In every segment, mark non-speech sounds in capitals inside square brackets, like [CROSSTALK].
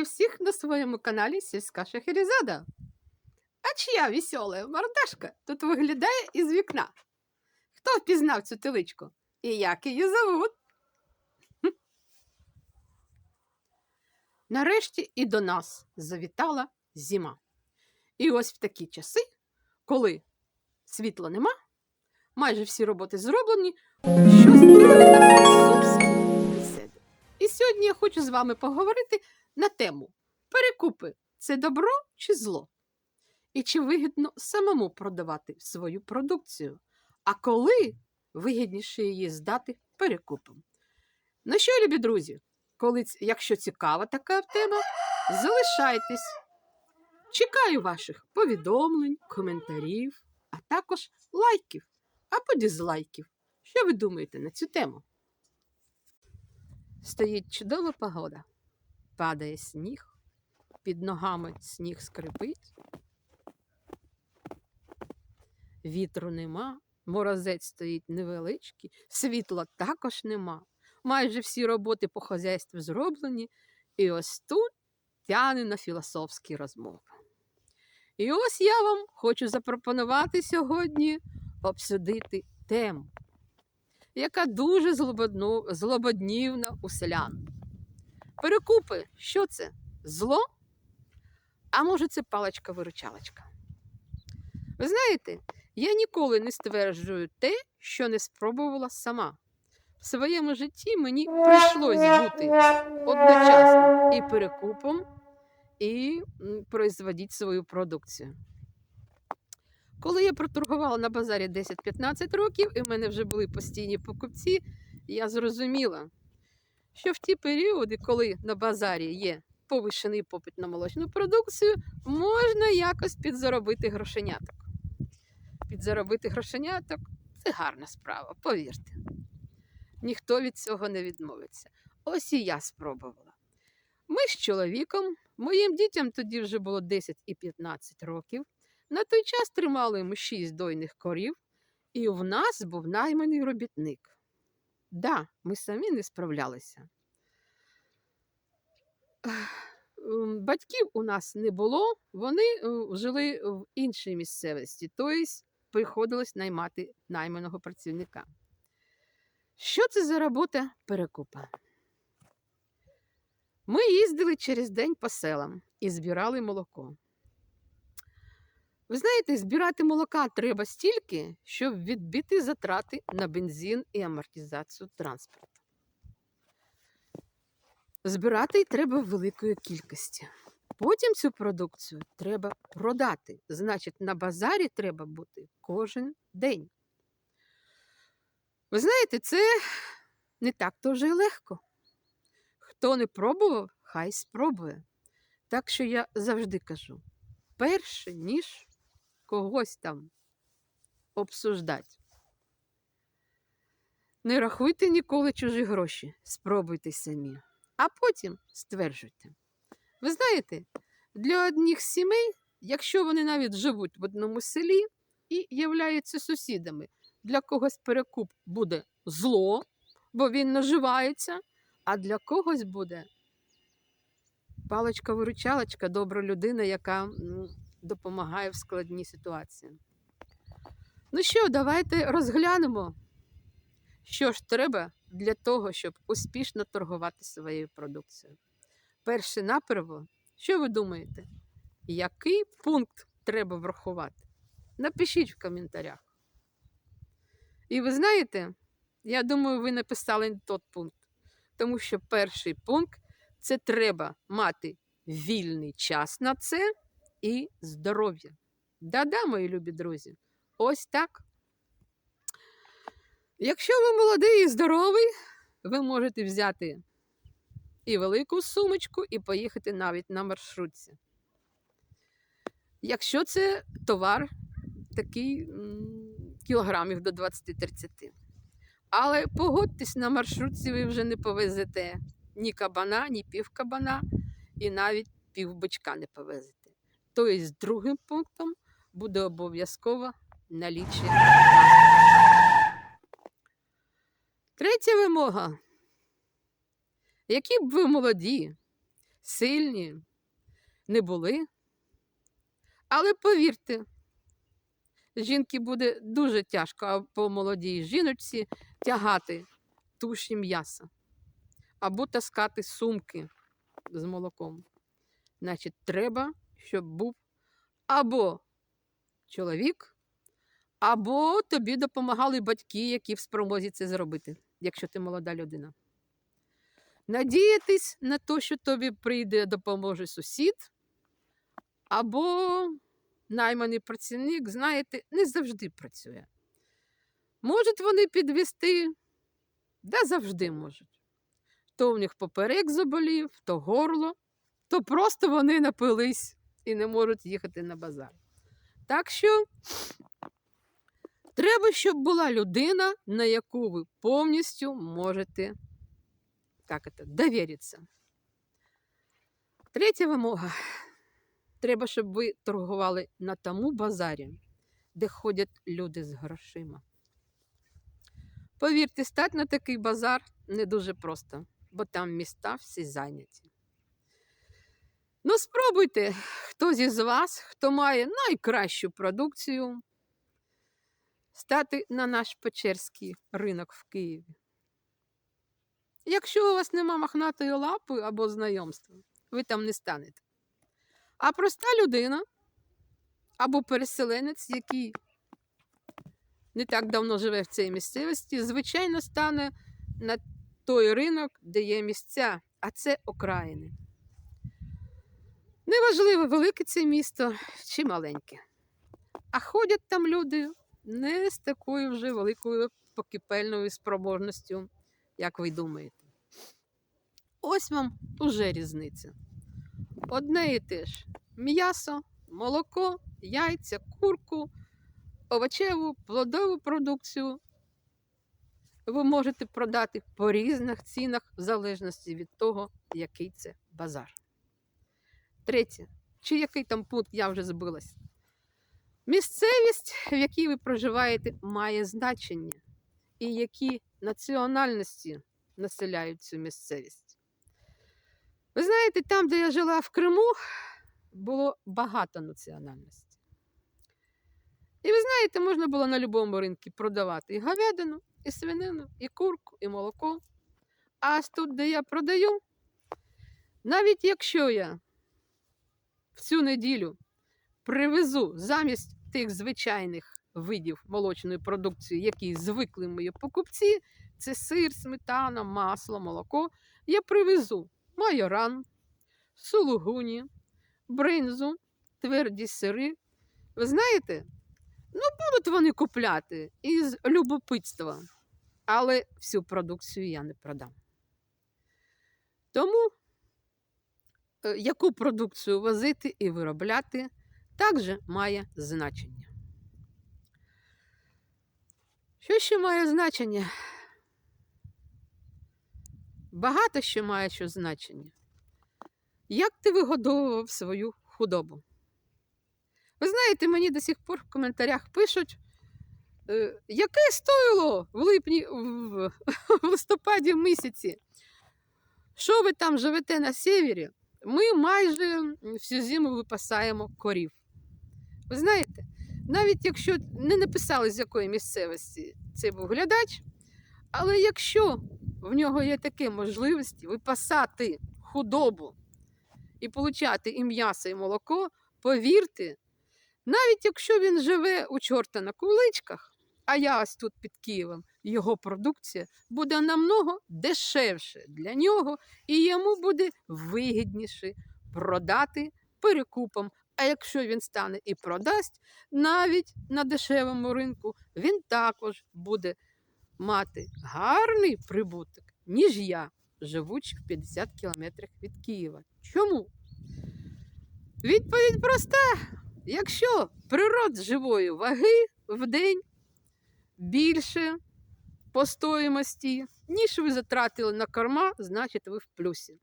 Вітаю всіх на своєму каналі Сільська Шахерезада. А чия весела мордашка тут виглядає із вікна? Хто впізнав цю теличку? І як її зовут? Нарешті і до нас завітала зима. І ось в такі часи, коли світла нема, майже всі роботи зроблені, що створили на філософські. І сьогодні я хочу з вами поговорити на тему перекупи це добро чи зло? І чи вигідно самому продавати свою продукцію? А коли вигідніше її здати перекупом? Ну що, любі друзі, коли, якщо цікава така тема, залишайтесь. Чекаю ваших повідомлень, коментарів, а також лайків або дізлайків. Що ви думаєте на цю тему? Стоїть чудова погода. Падає сніг, під ногами сніг скрипить. Вітру нема, морозець стоїть невеличкий, світла також нема. Майже всі роботи по хазяйству зроблені, і ось тут тяне на філософські розмови. І ось я вам хочу запропонувати сьогодні обсудити тему, яка дуже злободнівна у селян. Перекупи, що це? Зло? А може, це паличка-виручалочка? Ви знаєте, я ніколи не стверджую те, що не спробувала сама. В своєму житті мені прийшлось бути одночасно і перекупом, і производити свою продукцію. Коли я проторгувала на базарі 10-15 років, і в мене вже були постійні покупці, я зрозуміла, що в ті періоди, коли на базарі є повищений попит на молочну продукцію, можна якось підзаробити грошеняток. Підзаробити грошеняток це гарна справа, повірте. Ніхто від цього не відмовиться. Ось і я спробувала. Ми з чоловіком, моїм дітям тоді вже було 10 і 15 років. На той час тримали ми 6 дойних корів, і в нас був найманий робітник. Да, ми самі не справлялися. Батьків у нас не було, вони е, жили в іншій місцевості, тобто приходилось наймати найманого працівника. Що це за робота перекупа? Ми їздили через день по селам і збирали молоко. Ви знаєте, збирати молока треба стільки, щоб відбити затрати на бензин і амортизацію транспорту. Збирати треба великої кількості. Потім цю продукцію треба продати. Значить, на базарі треба бути кожен день. Ви знаєте, це не так то вже легко. Хто не пробував, хай спробує. Так що я завжди кажу: перше, ніж когось там обсуждати. Не рахуйте ніколи чужі гроші, спробуйте самі, а потім стверджуйте. Ви знаєте, для одних сімей, якщо вони навіть живуть в одному селі і являються сусідами, для когось перекуп буде зло, бо він наживається, а для когось буде паличка-виручалочка, добра людина, яка допомагає в складній ситуації. Ну що, давайте розглянемо, що ж треба для того, щоб успішно торгувати своєю продукцією. Перше наперво, що ви думаєте, який пункт треба врахувати? Напишіть в коментарях. І ви знаєте, я думаю, ви написали не тот пункт. Тому що перший пункт це треба мати вільний час на це і здоров'я. Да-да, мої любі друзі, ось так. Якщо ви молодий і здоровий, ви можете взяти і велику сумочку, і поїхати навіть на маршрутці. Якщо це товар такий кілограмів до 20-30. Але погодьтесь, на маршрутці ви вже не повезете ні кабана, ні півкабана, і навіть півбочка не повезете. Тобто, з другим пунктом буде обов'язково наліччя. Третя вимога. Які б ви молоді, сильні не були. Але повірте, жінки буде дуже тяжко по молодій жіночці тягати туші м'яса або таскати сумки з молоком. Значить, треба, щоб був або чоловік, або тобі допомагали батьки, які в спромозі це зробити, якщо ти молода людина. Надіятись на те, що тобі прийде, допоможе сусід, або найманий працівник, знаєте, не завжди працює. Можуть вони підвести, да завжди можуть. То в них поперек заболів, то горло, то просто вони напились і не можуть їхати на базар. Так що треба, щоб була людина, на яку ви повністю можете так это, довіритися. Третя вимога. Треба, щоб ви торгували на тому базарі, де ходять люди з грошима. Повірте, стати на такий базар не дуже просто, бо там міста всі зайняті. Ну, спробуйте, хто зі з вас, хто має найкращу продукцію, стати на наш Печерський ринок в Києві. Якщо у вас нема махнатої лапи або знайомства, ви там не станете. А проста людина або переселенець, який не так давно живе в цій місцевості, звичайно, стане на той ринок, де є місця, а це окраїни. Неважливо, велике це місто чи маленьке. А ходять там люди не з такою вже великою покипельною спроможністю, як ви думаєте. Ось вам уже різниця. Одне і те ж м'ясо, молоко, яйця, курку, овочеву, плодову продукцію. Ви можете продати по різних цінах в залежності від того, який це базар. Третє, чи який там пункт я вже збилась. Місцевість, в якій ви проживаєте, має значення, і які національності населяють цю місцевість. Ви знаєте, там, де я жила в Криму, було багато національностей. І ви знаєте, можна було на будь-якому ринку продавати і говядину, і свинину, і курку, і молоко. А тут, де я продаю, навіть якщо я в цю неділю привезу замість тих звичайних видів молочної продукції, які звикли мої покупці, це сир, сметана, масло, молоко, я привезу майоран, сулугуні, бринзу, тверді сири. Ви знаєте, ну будуть вони купляти із любопитства, але всю продукцію я не продам. Тому яку продукцію возити і виробляти, також має значення. Що ще має значення? Багато що має що значення. Як ти вигодовував свою худобу? Ви знаєте, мені до сих пор в коментарях пишуть, е, яке стоїло в липні, в [LAUGHS] листопаді місяці. Що ви там живете на севері? Ми майже всю зиму випасаємо корів. Ви знаєте, навіть якщо не написали, з якої місцевості це був глядач, але якщо в нього є такі можливості випасати худобу і получати і м'ясо, і молоко, повірте, навіть якщо він живе у чорта на куличках, а я ось тут під Києвом, його продукція буде намного дешевше для нього, і йому буде вигідніше продати перекупом. А якщо він стане і продасть навіть на дешевому ринку, він також буде мати гарний прибуток, ніж я, живучи в 50 кілометрах від Києва. Чому? Відповідь проста. Якщо природ живої ваги в день більше по стоїмості, ніж ви затратили на корма, значить ви в плюсі.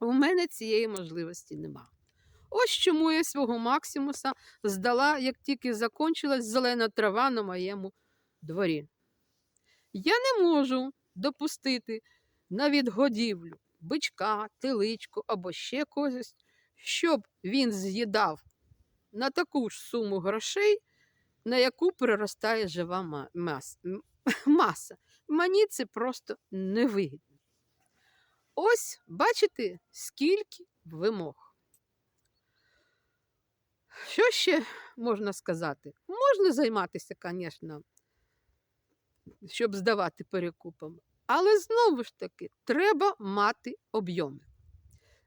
У мене цієї можливості нема. Ось чому я свого Максимуса здала, як тільки закончилась зелена трава на моєму дворі. Я не можу допустити на відгодівлю бичка, теличку або ще когось, щоб він з'їдав на таку ж суму грошей, на яку приростає жива [LAUGHS] маса. Мені це просто невигідно. Ось бачите, скільки вимог. Що ще можна сказати? Можна займатися, звісно, щоб здавати перекупом. Але знову ж таки, треба мати об'єми.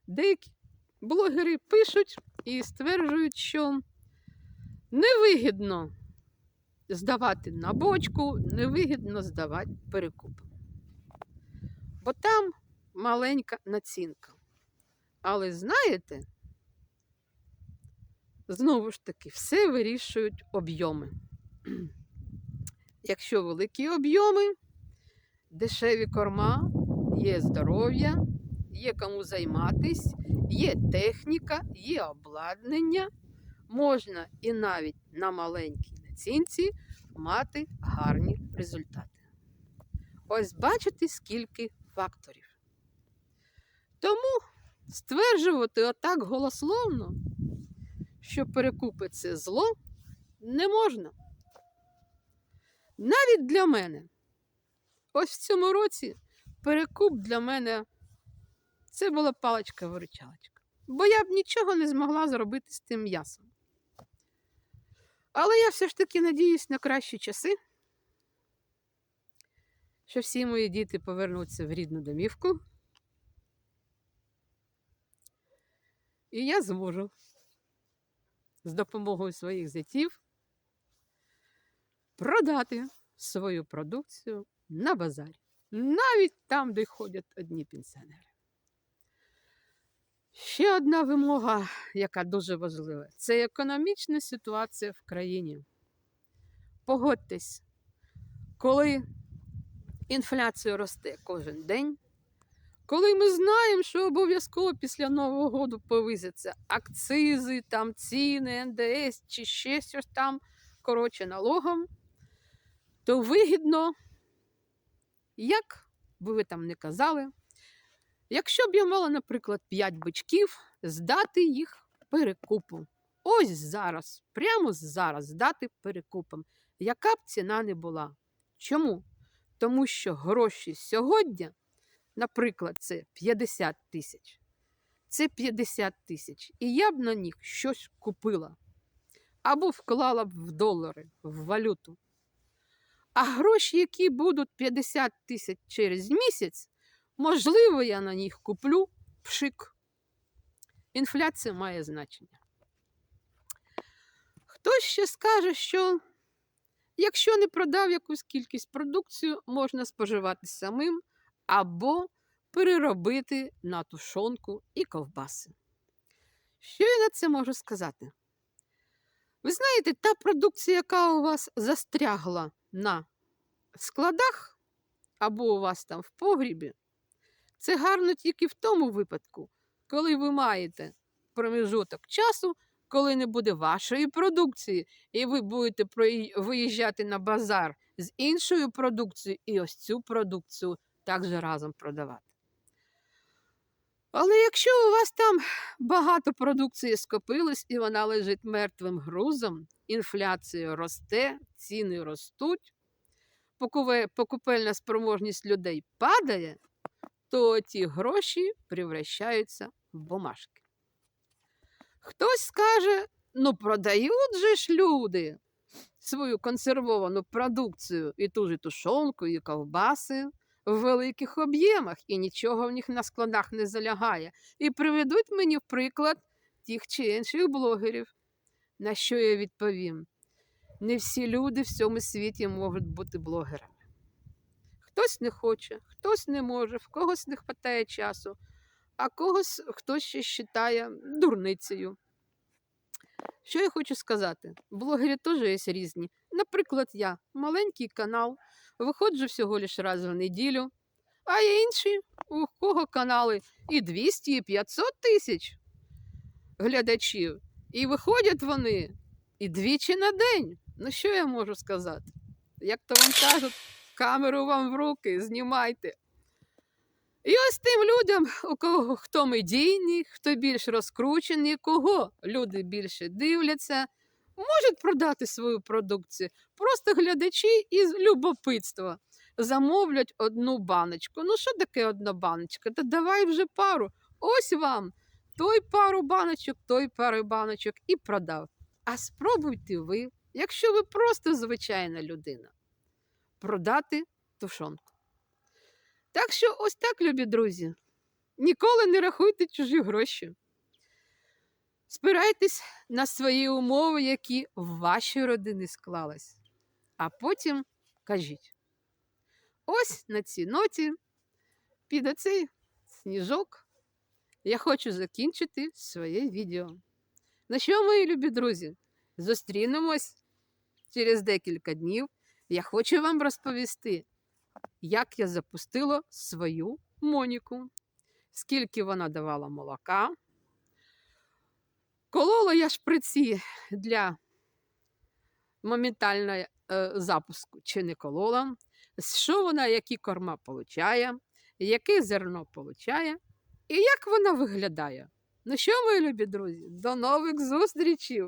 Деякі блогери пишуть і стверджують, що невигідно здавати на бочку, невигідно здавати перекупом. Бо там маленька націнка. Але знаєте, знову ж таки, все вирішують об'єми. Якщо великі об'єми, дешеві корма, є здоров'я, є кому займатись, є техніка, є обладнання, можна і навіть на маленькій націнці мати гарні результати. Ось бачите, скільки факторів. Тому стверджувати отак голословно, що перекупи це зло, не можна. Навіть для мене. Ось в цьому році перекуп для мене це була паличка-виручалочка. Бо я б нічого не змогла зробити з тим м'ясом. Але я все ж таки надіюсь на кращі часи, що всі мої діти повернуться в рідну домівку. І я зможу з допомогою своїх зятів продати свою продукцію на базарі, навіть там, де ходять одні пенсіонери. Ще одна вимога, яка дуже важлива, це економічна ситуація в країні. Погодьтесь, коли інфляція росте кожен день, коли ми знаємо, що обов'язково після Нового року повисяться акцизи, там ціни, НДС чи ще щось там, коротше, налогом, то вигідно, як би ви там не казали, якщо б я мала, наприклад, 5 бичків, здати їх перекупом. Ось зараз, прямо зараз здати перекупом, яка б ціна не була. Чому? Тому що гроші сьогодні, наприклад, це 50 тисяч. Це 50 тисяч. І я б на них щось купила. Або вклала б в долари, в валюту. А гроші, які будуть 50 тисяч через місяць, можливо, я на них куплю пшик. Інфляція має значення. Хтось ще скаже, що якщо не продав якусь кількість продукцію, можна споживати самим або переробити на тушонку і ковбаси. Що я на це можу сказати? Ви знаєте, та продукція, яка у вас застрягла на складах або у вас там в погрібі, це гарно тільки в тому випадку, коли ви маєте проміжуток часу, коли не буде вашої продукції, і ви будете виїжджати на базар з іншою продукцією і ось цю продукцію також разом продавати. Але якщо у вас там багато продукції скопилось і вона лежить мертвим грузом, інфляція росте, ціни ростуть, покупельна спроможність людей падає, то ті гроші превращаються в бумажки. Хтось скаже, ну продають же ж люди свою консервовану продукцію і ту ж тушонку, і ковбаси в великих об'ємах, і нічого в них на складах не залягає. І приведуть мені в приклад тих чи інших блогерів. На що я відповім? Не всі люди в цьому світі можуть бути блогерами. Хтось не хоче, хтось не може, в когось не вистачає часу, а когось хтось ще вважає дурницею. Що я хочу сказати? Блогери теж є різні. Наприклад, я маленький канал, виходжу всього лише раз в неділю, а є інші, у кого канали і 200, і 500 тисяч глядачів. І виходять вони і двічі на день. Ну що я можу сказати? Як то вам кажуть, камеру вам в руки, знімайте. І ось тим людям, у кого хто медійний, хто більш розкручений, кого люди більше дивляться, можуть продати свою продукцію. Просто глядачі із любопитства замовлять одну баночку. Ну, що таке одна баночка? Та давай вже пару. Ось вам той пару баночок, той пару баночок і продав. А спробуйте ви, якщо ви просто звичайна людина, продати тушонку. Так що, ось так, любі друзі, ніколи не рахуйте чужі гроші. Спирайтесь на свої умови, які в вашій родині склались. А потім кажіть: ось на цій ноті, під оцей сніжок, я хочу закінчити своє відео. На що, мої любі друзі, зустрінемось через декілька днів. Я хочу вам розповісти, як я запустила свою Моніку, скільки вона давала молока. Колола я шприці для моментального е, запуску чи не колола, що вона, які корма получає, яке зерно получає і як вона виглядає. Ну що, мої любі друзі, до нових зустрічей!